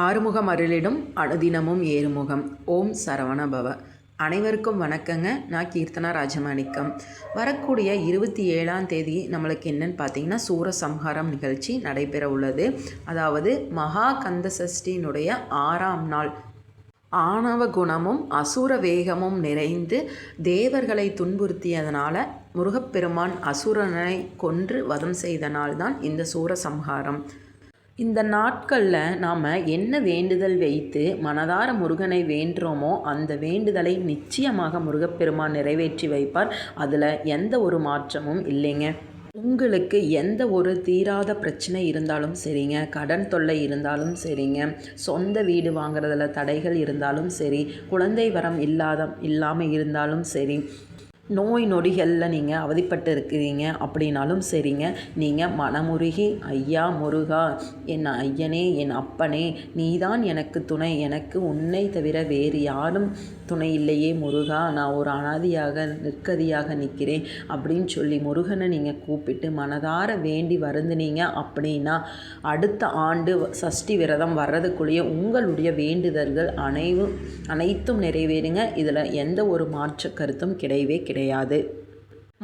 ஆறுமுகம் அருளிடும் அனுதினமும் ஏறுமுகம். ஓம் சரவண பவ அனைவருக்கும் வணக்கங்க. நான் கீர்த்தனா ராஜமாணிக்கம். வரக்கூடிய இருபத்தி ஏழாம் தேதி நம்மளுக்கு என்னன்னு பார்த்தீங்கன்னா சூரசம்ஹாரம் நிகழ்ச்சி நடைபெற உள்ளது. அதாவது மகா கந்த சஷ்டியினுடைய ஆறாம் நாள். ஆணவ குணமும் அசுர வேகமும் நிறைந்து தேவர்களை துன்புறுத்தியதனால் முருகப்பெருமான் அசுரனை கொன்று வதம் செய்தனால்தான் இந்த சூரசம்ஹாரம். இந்த நாட்களில் நாம் என்ன வேண்டுதல் வைத்து மனதார முருகனை வேண்டுறோமோ அந்த வேண்டுதலை நிச்சயமாக முருகப்பெருமான் நிறைவேற்றி வைப்பார். அதில் எந்த ஒரு மாற்றமும் இல்லைங்க. உங்களுக்கு எந்த ஒரு தீராத பிரச்சனை இருந்தாலும் சரிங்க. கடன் தொல்லை இருந்தாலும் சரிங்க. சொந்த வீடு வாங்குறதுல தடைகள் இருந்தாலும் சரி. குழந்தை வரம் இல்லாத இல்லாமல் இருந்தாலும் சரி. நோய் நொடிகளில் நீங்கள் அவதிப்பட்டு இருக்கிறீங்க அப்படின்னாலும் சரிங்க. நீங்கள் மனமுருகி ஐயா முருகா என் ஐயனே என் அப்பனே நீதான் எனக்கு துணை. எனக்கு உன்னை தவிர வேறு யாரும் துணை இல்லையே முருகா. நான் ஒரு அனாதியாக நிற்கதியாக நிற்கிறேன். அப்படின்னு சொல்லி முருகனை நீங்கள் கூப்பிட்டு மனதார வேண்டி வருந்துனீங்க அப்படின்னா அடுத்த ஆண்டு சஷ்டி விரதம் வர்றதுக்குள்ளேயே உங்களுடைய வேண்டுதல்கள் அனைவும் அனைத்தும் நிறைவேறுங்க. இதில் எந்த ஒரு மாற்று கருத்தும் கிடையவே கிடையாது.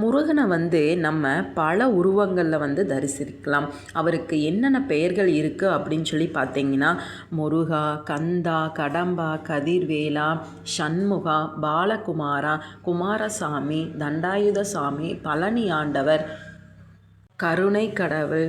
முருகனை வந்து நம்ம பல உருவங்களில் வந்து தரிசிக்கலாம். அவருக்கு என்னென்ன பெயர்கள் இருக்குது அப்படின்னு சொல்லி பார்த்தீங்கன்னா முருகா கந்தா கடம்பா கதிர்வேலா சண்முகா பாலகுமாரா குமாரசாமி தண்டாயுத சாமி பழனி ஆண்டவர் கருணை கடவுள்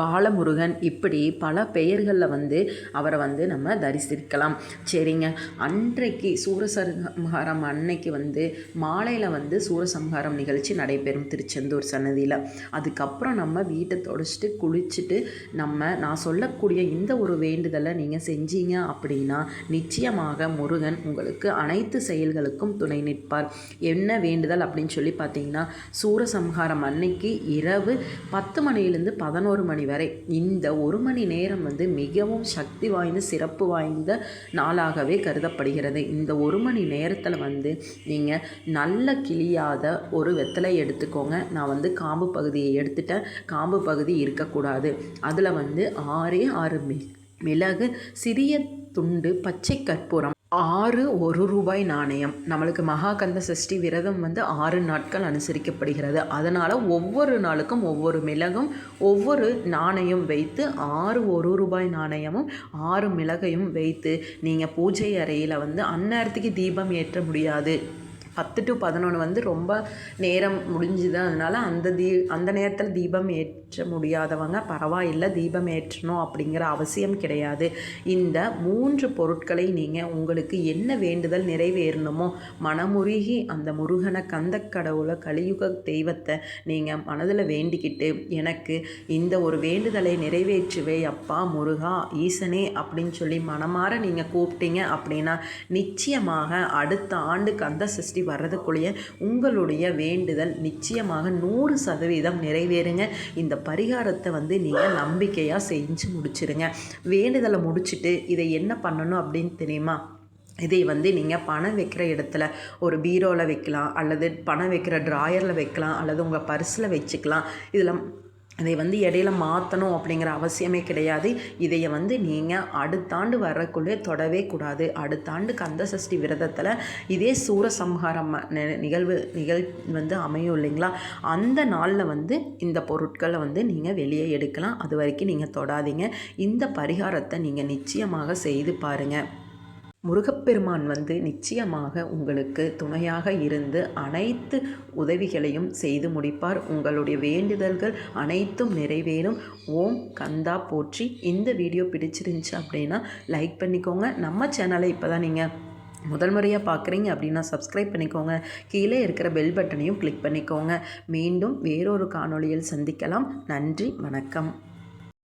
பாலமுருகன் இப்படி பல பெயர்களில் வந்து அவரை வந்து நம்ம தரிசிக்கலாம். சரிங்க. அன்றைக்கு சூரசம்ஹாரம் அன்னைக்கு வந்து மாலையில் வந்து சூரசம்ஹாரம் நிகழ்ச்சி நடைபெறும் திருச்செந்தூர் சன்னதியில். அதுக்கப்புறம் நம்ம வீட்டை தொடச்சிட்டு குளிச்சுட்டு நம்ம நான் சொல்லக்கூடிய இந்த ஒரு வேண்டுதலை நீங்கள் செஞ்சீங்க அப்படின்னா நிச்சயமாக முருகன் உங்களுக்கு அனைத்து செயல்களுக்கும் துணை நிற்பார். என்ன வேண்டுதல் அப்படின்னு சொல்லி பார்த்தீங்கன்னா சூரசம்ஹாரம் அன்னைக்கு இரவு பத்து மணிலேருந்து பதினோரு மணி வரை இந்த ஒரு மணி நேரம் வந்து மிகவும் சக்தி வாய்ந்த சிறப்பு வாய்ந்த நாளாகவே கருதப்படுகிறது. இந்த ஒரு மணி நேரத்தில் வந்து நீங்கள் நல்ல கிளியாத ஒரு வெத்தலை எடுத்துக்கோங்க. நான் வந்து காம்பு பகுதியை எடுத்துட்டேன். காம்பு பகுதி இருக்கக்கூடாது. அதில் வந்து ஆறே ஆறு மிளகு சிறிய துண்டு பச்சை கற்பூரம் ஆறு ஒரு ரூபாய் நாணயம். நம்மளுக்கு மகாகந்த சஷ்டி விரதம் வந்து ஆறு நாட்கள் அனுசரிக்கப்படுகிறது. அதனால் ஒவ்வொரு நாளுக்கும் ஒவ்வொரு மிளகும் ஒவ்வொரு நாணயம் வைத்து ஆறு ஒரு ரூபாய் நாணயமும் ஆறு மிளகையும் வைத்து நீங்கள் பூஜை அறையில் வந்து அந்நேரத்துக்கு தீபம் ஏற்ற முடியாது. பத்து டு பதினொன்று வந்து ரொம்ப நேரம் முடிஞ்சுது. அதனால் அந்த தீ அந்த நேரத்தில் தீபம் ஏற்ற முடியாதவங்க பரவாயில்லை தீபம் ஏற்றணும் அப்படிங்கிற அவசியம் கிடையாது. இந்த மூன்று பொருட்களை நீங்கள் உங்களுக்கு என்ன வேண்டுதல் நிறைவேறணுமோ மனமுருகி அந்த முருகனை கந்த கடவுளை கலியுக தெய்வத்தை நீங்கள் மனதில் வேண்டிக்கிட்டு எனக்கு இந்த ஒரு வேண்டுதலை நிறைவேற்றுவே அப்பா முருகா ஈசனே அப்படின்னு சொல்லி மனமாற நீங்கள் கூப்பிட்டீங்க அப்படின்னா நிச்சயமாக அடுத்த ஆண்டு கந்த சஷ்டி வர்றதுக்குள்ளேயே உங்களுடைய வேண்டுதல் நிச்சயமாக நூறு சதவீதம் நிறைவேறுங்க. இந்த பரிகாரத்தை வந்து நீங்கள் நம்பிக்கையாக செஞ்சு முடிச்சிருங்க. வேண்டுதலை முடிச்சுட்டு இதை என்ன பண்ணணும் அப்படின்னு தெரியுமா? இதை வந்து நீங்கள் பணம் வைக்கிற இடத்துல ஒரு பீரோவில் வைக்கலாம் அல்லது பணம் வைக்கிற ட்ராயரில் வைக்கலாம் அல்லது உங்கள் பர்ஸில் வச்சுக்கலாம். இதில் அதை வந்து இடையில மாற்றணும் அப்படிங்கிற அவசியமே கிடையாது. இதையை வந்து நீங்கள் அடுத்தாண்டு வரக்குள்ளே தொடவே கூடாது. அடுத்த ஆண்டு கந்த சஷ்டி விரதத்தில் இதே சூரசம்ஹாரம் நிகழ்வு நிகழ் வந்து அமையும் இல்லைங்களா? அந்த நாளில் வந்து இந்த பொருட்களை வந்து நீங்கள் வெளியே எடுக்கலாம். அது வரைக்கும் நீங்கள் தொடாதீங்க. இந்த பரிகாரத்தை நீங்கள் நிச்சயமாக செய்து பாருங்கள் முருகப்பெருமான் வந்து நிச்சயமாக உங்களுக்கு துணையாக இருந்து அனைத்து உதவிகளையும் செய்து முடிப்பார். உங்களுடைய வேண்டுதல்கள் அனைத்தும் நிறைவேறும். ஓம் கந்தா போற்றி. இந்த வீடியோ பிடிச்சிருந்துச்சு அப்படின்னா லைக் பண்ணிக்கோங்க. நம்ம சேனலை இப்போ தான் நீங்கள் முதல் முறையாக பார்க்குறீங்க அப்படின்னா சப்ஸ்கிரைப் பண்ணிக்கோங்க. கீழே இருக்கிற பெல் பட்டனையும் கிளிக் பண்ணிக்கோங்க. மீண்டும் வேறொரு காணொளியில் சந்திக்கலாம். நன்றி வணக்கம்.